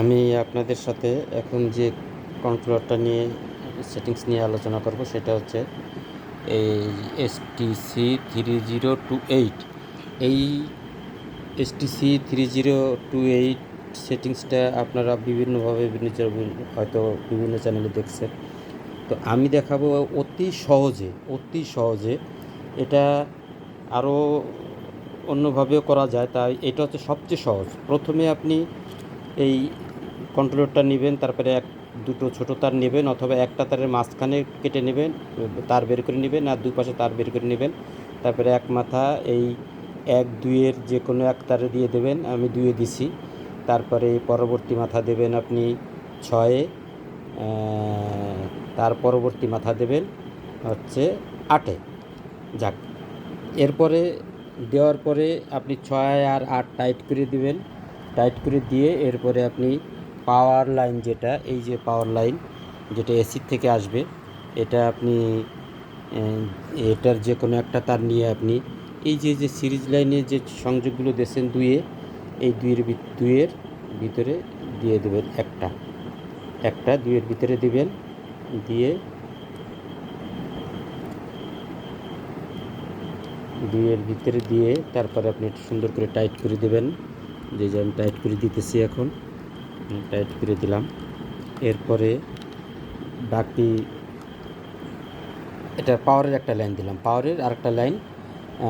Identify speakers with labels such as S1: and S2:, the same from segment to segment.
S1: আমি আপনাদের সাথে এখন যে কন্ট্রোলারটা নিয়ে সেটিংস নিয়ে আলোচনা করব, সেটা হচ্ছে এই STC three zero two eight এই STC three zero two eight সেটিংসটা আপনারা বিভিন্নভাবে বিভিন্ন হয়তো বিভিন্ন চ্যানেলে দেখছেন। তো আমি দেখাবো অতি সহজে অতি সহজে এটা আরও অন্যভাবেও করা যায়, তাই এটা হচ্ছে সবচেয়ে সহজ। প্রথমে আপনি এই কন্ট্রোলারটা নেবেন, তারপরে এক, দুটো ছোটো তার নেবেন অথবা একটা তারের মাঝখানে কেটে নেবেন, তার বের করে নেবেন আর দুই পাশে তার বের করে নেবেন। তারপরে এক মাথা এই এক, দুইয়ের যে কোনো এক তারে দিয়ে দেবেন, আমি দুয়ে দিছি। তারপরে পরবর্তী মাথা দেবেন আপনি ছয়ে তার পরবর্তী মাথা দেবেন হচ্ছে আটে। যাক, এরপরে দেওয়ার পরে আপনি ছয় আর আট টাইট করে দিবেন। টাইট করে দিয়ে এরপরে আপনি পাওয়ার লাইন যেটা, এই যে পাওয়ার লাইন যেটা এসির থেকে আসবে, এটা আপনি এটার যে কোনো একটা তার নিয়ে আপনি এই যে যে সিরিজ লাইনে যে সংযোগগুলো দিয়েছেন দুয়ে এই দুইয়ের দুইয়ের ভিতরে দিয়ে দেবেন একটা। একটা দুইয়ের ভিতরে দিবেন, দিয়ে দুইয়ের ভিতরে দিয়ে তারপরে আপনি একটু সুন্দর করে টাইট করে দেবেন। যে যে আমি টাইট করে দিতেছি এখন। টাইট করে দিলাম। এরপরে বাকি এটা পাওয়ারের একটা লাইন দিলাম। পাওয়ারের আরেকটা লাইন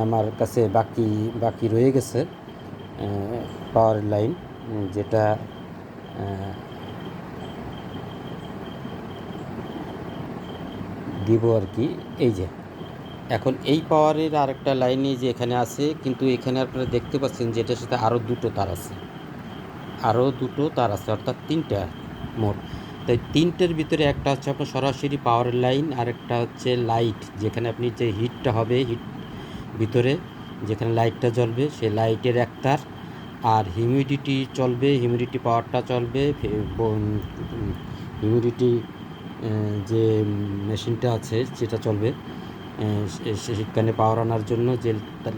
S1: আমার কাছে বাকি বাকি রয়ে গেছে পাওয়ারের লাইন যেটা দিব আর কি, এই যে। এখন এই পাওয়ারের আরেকটা লাইনে যে এখানে আছে, কিন্তু এখানে আপনারা দেখতে পাচ্ছেন যে এটার সাথে আরও দুটো তার আছে। আরও দুটো তার আছে, অর্থাৎ তিনটা মোট। তাই তিনটের ভিতরে একটা হচ্ছে আপনার সরাসরি পাওয়ার লাইন আর একটা হচ্ছে লাইট যেখানে আপনি যে হিটটা হবে হিট ভিতরে, যেখানে লাইটটা জ্বলবে, সেই লাইটের এক তার, আর হিউমিডিটি চলবে হিউমিডিটি পাওয়ারটা চলবে হিউমিডিটি যে মেশিনটা আছে, সেটা চলবে সেখানে পাওয়ার আনার জন্য যে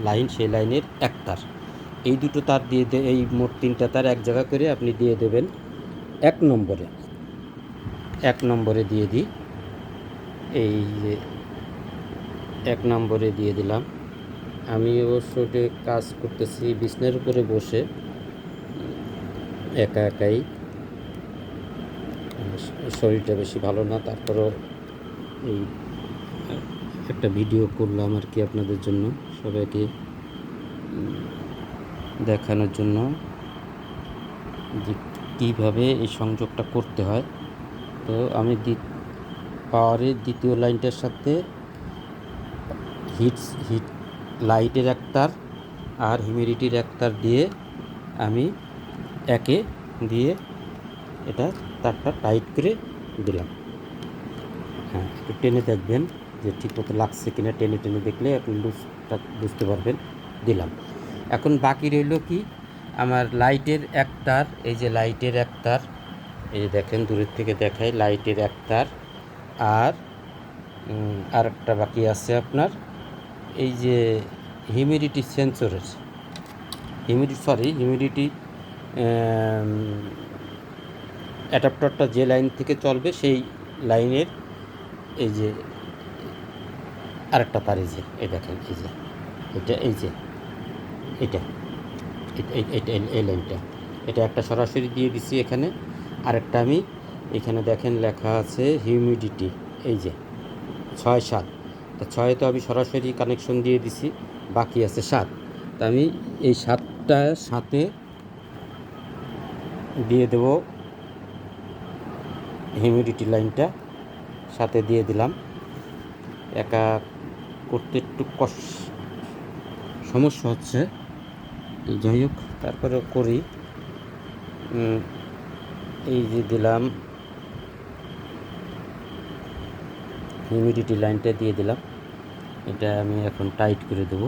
S1: লাইন সেই লাইনের এক তার। এই দুটো তার দিয়ে দে, এই মোট তিনটা তার এক জায়গা করে আপনি দিয়ে দেবেন এক নম্বরে। এক নম্বরে দিয়ে দিই। এই যে এক নম্বরে দিয়ে দিলাম। আমি অবশ্য কাজ করতেছি, বিছনার উপরে বসে, একা একাই। শরীরটা বেশি ভালো না, তারপরও এই একটা ভিডিও করলাম আর কি আপনাদের জন্য সবাইকে। দেখানোর জন্য যে কীভাবে এই সংযোগটা করতে হয়। তো আমি পাওয়ারের দ্বিতীয় লাইনটার সাথে হিট হিট, লাইটের এক আর হিউমিডিটির এক তার দিয়ে আমি একে দিয়ে এটা তারটা টাইট করে দিলাম। হ্যাঁ একটু টেনে দেখবেন যে ঠিক মতো লাগছে কিনা। টেনে টেনে দেখলে আপনি লুজটা বুঝতে পারবেন। দিলাম। এখন বাকি রইল কি? আমার লাইটের এক তার এই যে লাইটের এক তার এই যে দেখেন দূরের থেকে দেখাই লাইটের এক তার আর উম, আরেকটা বাকি আছে আপনার এই যে হিউমিডিটি সেন্সরের হিউমিডিটি সরি হিউমিডিটি অ্যাডাপ্টারটা যে লাইন থেকে চলবে সেই লাইনের এই যে আরেকটা তার এই যে এই দেখেন এই যে এটা এই যে এটা এই- লাইনটা। এটা একটা সরাসরি দিয়ে দিছি এখানে। আরেকটা আমি এখানে দেখেন লেখা আছে হিউমিডিটি, এই যে ছয় সাত। তা ছয় তো আমি সরাসরি কানেকশন দিয়ে দিছি, বাকি আছে সাত। তা আমি এই সাতটার সাথে দিয়ে দেব হিউমিডিটি লাইনটা সাথে দিয়ে দিলাম। একা করতে একটু কষ, সমস্যা হচ্ছে। যাই হোক, তারপরে করি। এই যে দিলাম হিউমিডিটি লাইনটা দিয়ে দিলাম। এটা আমি এখন টাইট করে দেব।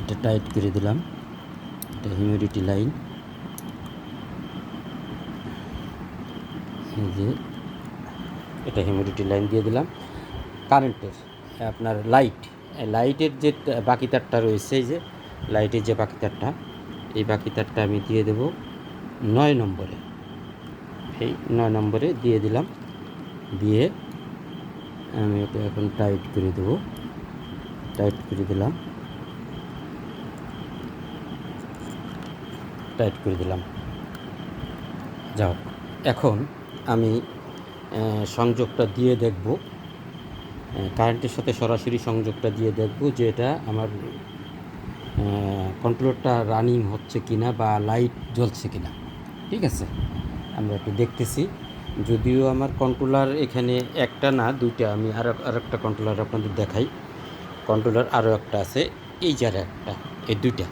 S1: এটা টাইট করে দিলাম। এটা হিউমিডিটি লাইন এই যে এটা হিউমিডিটি লাইন দিয়ে দিলাম। কারেন্টের, আপনার লাইট লাইটের যে বাকি তারটা রয়েছে, এই যে লাইটের যে বাকি তারটা, এই বাকি তারটা আমি দিয়ে দেব নয় নম্বরে। এই নয় নম্বরে দিয়ে দিলাম। দিয়ে আমি এটা এখন টাইট করে দেবো। টাইট করে দিলাম। টাইট করে দিলাম। যাও, এখন আমি সংযোগটা দিয়ে দেখব। কারেন্টের সাথে সরাসরি সংযোগটা দিয়ে দেখব যে এটা আমার কন্ট্রোলটা রানিং হচ্ছে কিনা বা লাইট জ্বলছে কিনা। ঠিক আছে? আমরা একটু দেখতেছি। যদিও আমার কন্ট্রোলার এখানে একটা না, দুইটা। আমি আর আর একটা কন্ট্রোলার আপনাদের দেখাই। কন্ট্রোলার আরও একটা আছে। এই যার একটা, এই দুইটা।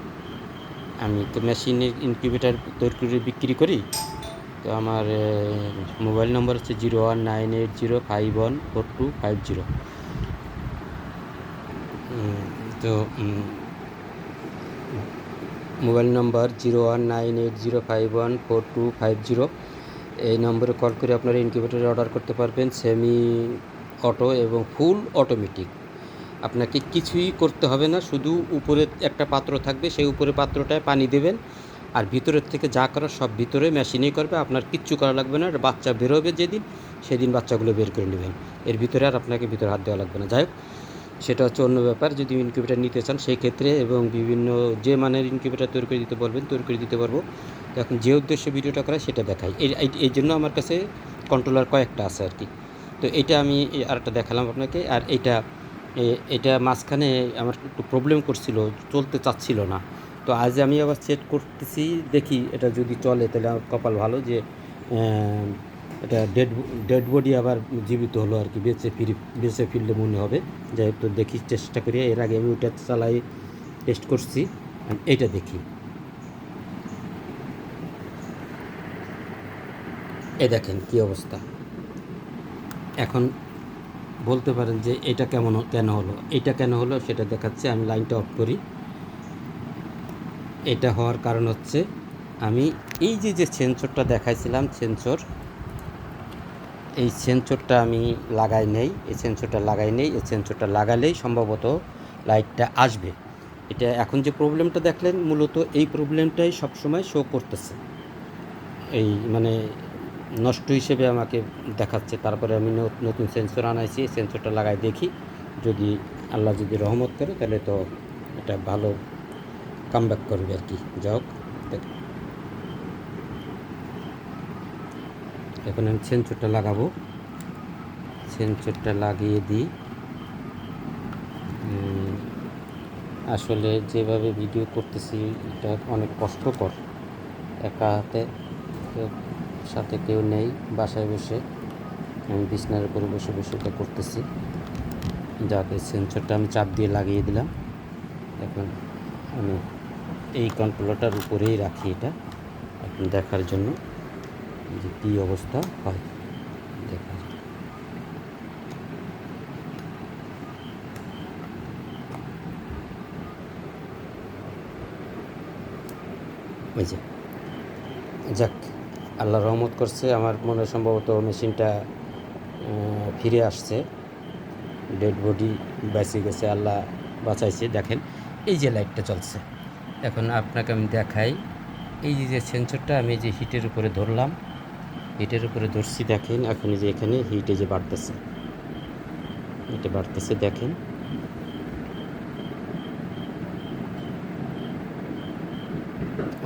S1: আমি তো মেশিনের ইনকিউবেটার তৈরি করে বিক্রি করি? তো আমার মোবাইল নম্বর হচ্ছে zero one nine eight zero five one four two five zero. তো mobile number zero one nine eight zero five one four two five zero. এই নম্বরে কল করে আপনারা ইনকিউবেটার অর্ডার করতে পারবেন সেমি অটো এবং full automatic আপনাকে কিছুই করতে হবে না, শুধু উপরে একটা পাত্র থাকবে, সেই উপরে পাত্রটায় পানি দেবেন। আর ভিতরের থেকে যা করার সব ভিতরে মেশিনেই করবে, আপনার কিচ্ছু করা লাগবে না বাচ্চা বেরোবে যেদিন, সেদিন বাচ্চাগুলো বের করে নেবেন। এর ভিতরে আর আপনাকে ভিতরে হাত দেওয়া লাগবে না। যাই হোক, সেটা হচ্ছে অন্য ব্যাপার। যদি ইনকিউবেটার নিতে চান, সেই ক্ষেত্রে এবং বিভিন্ন যে মানের ইনকিউবেটার তৈরি করে দিতে বলবেন, তৈরি করে দিতে পারব। এখন যে উদ্দেশ্যে ভিডিওটা করা সেটা দেখাই। এই জন্য আমার কাছে কন্ট্রোলার কয়েকটা আছে আর কি। তো এটা আমি আরেকটা দেখালাম আপনাকে। আর এটা এটা মাঝখানে আমার একটু প্রবলেম করছিল, চলতে চাচ্ছিল না। তো আজ আমি আবার সেট করতেছি, দেখি এটা যদি চলে তাহলে আমার কপাল ভালো যে এটা ডেড ডেড বডি আবার জীবিত হলো আর কি, বেঁচে ফিরে, বেঁচে ফিরলে মনে হবে। যাই তো দেখি চেষ্টা করি, এর আগে আমি ওটা চালাই টেস্ট করছি এটা দেখি। এ দেখেন কি অবস্থা। এখন বলতে পারেন যে এটা কেমন, কেন হলো, এটা কেন হলো সেটা দেখাচ্ছে, আমি লাইনটা অফ করি। এটা হওয়ার কারণ হচ্ছে আমি এই যে যে সেন্সরটা দেখাইছিলাম, সেন্সর, এই সেন্সরটা আমি লাগাই নেই, এই সেন্সরটা লাগাই নেই, এই সেন্সরটা লাগালেই সম্ভবত লাইটটা আসবে। এটা এখন যে প্রবলেমটা দেখলেন, মূলত এই প্রবলেমটাই সবসময় শো করতেছে। এই মানে নষ্ট হিসেবে আমাকে দেখাচ্ছে। তারপরে আমি নতুন সেন্সর আনাইছি সেন্সরটা লাগাই দেখি। যদি আল্লাহ যদি রহমত করে, তাহলে তো এটা ভালো কামব্যাক করবে আর কি। যাই হোক এখন আমি সেন্সরটা লাগাবো। সেন্সরটা লাগিয়ে দিই। আসলে যেভাবে ভিডিও করতেছি, এটা অনেক কষ্টকর। একা হাতে সাথে কেউ নেই, বাসায় বসে। আমি বিছনার উপরে বসে বসে এটা করতেছি। যাকে সেন্সরটা আমি চাপ দিয়ে লাগিয়ে দিলাম। এখন আমি এই কন্ট্রোলারটার উপরেই রাখি এটা, এখন দেখার জন্য যে কী অবস্থা হয়। দেখা যাক। আল্লাহ রহমত করছে, আমার মনে সম্ভবত মেশিনটা ফিরে আসছে। ডেড বডি বেঁচে গেছে, আল্লাহ বাঁচাইছে, দেখেন, এই যে লাইটটা চলছে এখন আপনাকে আমি দেখাই। এই যে সেন্সরটা আমি যে হিটের উপরে ধরলাম হিটের উপরে ধরছি, দেখেন, এখন যে এখানে হিটে যে বাড়তেছে। এটা বাড়তেছে, দেখেন।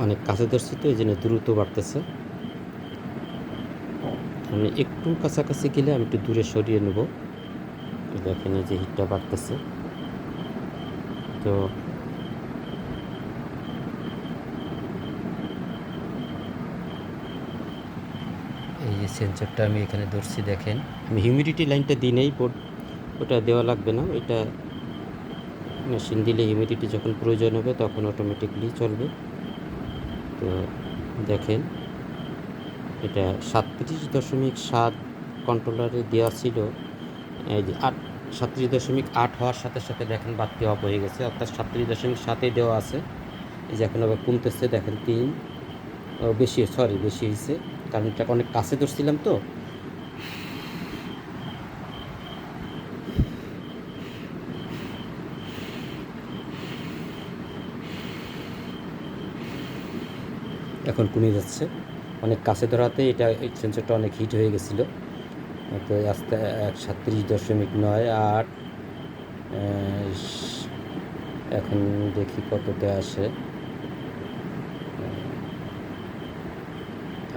S1: অনেক কাছে ধরছি তো, এই জন্য দ্রুত বাড়তেছে। আমি একটু কাছাকাছি গেলে আমি একটু দূরে সরিয়ে নেব। দেখেন এই যে হিটটা বাড়তেছে। তো এই সেন্সরটা আমি এখানে ধরছি, দেখেন। আমি হিউমিডিটি লাইনটা দিই নেই ওটা দেওয়া লাগবে না। ওইটা মেশিন দিলে হিউমিডিটি যখন প্রয়োজন হবে, তখন অটোমেটিকলি চলবে। তো দেখেন, এটা সাতত্রিশ দশমিক সাত কন্ট্রোলারে দেওয়া ছিল। এই যে আট, সাতত্রিশ দশমিক আট হওয়ার সাথে সাথে দেখেন বাড়তি অফ হয়ে গেছে। অর্থাৎ সাতত্রিশ দশমিক সাতে দেওয়া আছে। এই যে এখন আবার কমতেছে, দেখেন তিন বেশি সরি বেশি হয়েছে। কারণ এটা অনেক কাছে ধরছিলাম তো। এখন কমে যাচ্ছে অনেক কাছে ধরাতে এটা, এই সেন্সরটা অনেক হিট হয়ে গেছিল। তো আস্তে, এক সাতত্রিশ দশমিক নয় আট এখন দেখি কততে আসে।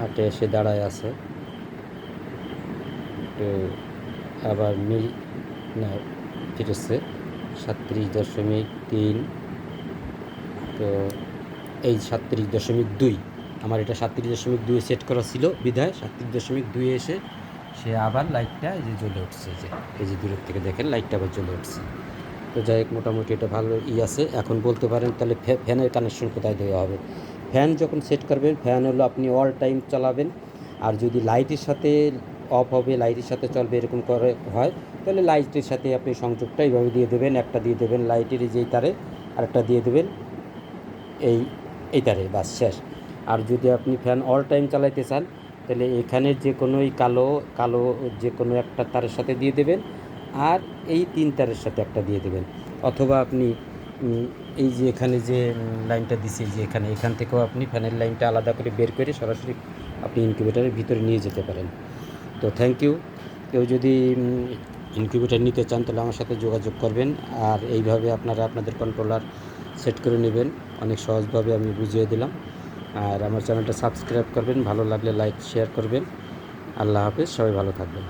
S1: আটে এসে দাঁড়ায় আছে। তো আবার মি না ফিরেছে সাতত্রিশ দশমিক তিন। তো এই সাতত্রিশ দশমিক দুই, আমার এটা সাতত্রিশ দশমিক দুই সেট করা ছিল বিধায়, সাতত্রিশ দশমিক দুই এসে সে আবার লাইটটা এই যে জ্বলে উঠছে যে, এই যে দূরের থেকে দেখেন, লাইটটা আবার জ্বলে উঠছে। তো যাই হোক, মোটামুটি এটা ভালো ই আছে। এখন বলতে পারেন তাহলে ফ্যা- ফ্যানের কানেকশন কোথায় দেওয়া হবে? ফ্যান যখন সেট করবেন, ফ্যান হলো আপনি অল টাইম চালাবেন। আর যদি লাইটের সাথে অফ হবে লাইটের সাথে চলবে, এরকম করে হয়, তাহলে লাইটের সাথে আপনি সংযোগটা এইভাবে দিয়ে দেবেন। একটা দিয়ে দেবেন লাইটের যেই তারে, আর একটা দিয়ে দেবেন এই এই তারে, বাস শেষ। আর যদি আপনি ফ্যান অল টাইম চালাইতে চান, তাহলে এখানে যে কোনো এই কালো কালো যে কোনো একটা তারের সাথে দিয়ে দেবেন। আর এই তিন তারের সাথে একটা দিয়ে দেবেন। অথবা আপনি এই যে এখানে যে লাইনটা দিছে যে এখানে, এখান থেকেও আপনি ফ্যানের লাইনটা আলাদা করে বের করে সরাসরি আপনি ইনকিউবেটারের ভিতরে নিয়ে যেতে পারেন। তো থ্যাংক ইউ কেউ যদি ইনকিউবেটার নিতে চান তাহলে আমার সাথে যোগাযোগ করবেন আর এইভাবে আপনারা আপনাদের কন্ট্রোলার সেট করে নেবেন। অনেক সহজভাবে আমি বুঝিয়ে দিলাম। আর আমার চ্যানেলটা সাবস্ক্রাইব করবেন, ভালো লাগলে লাইক শেয়ার করবেন। আল্লাহ হাফেজ, সবাই ভালো থাকবেন।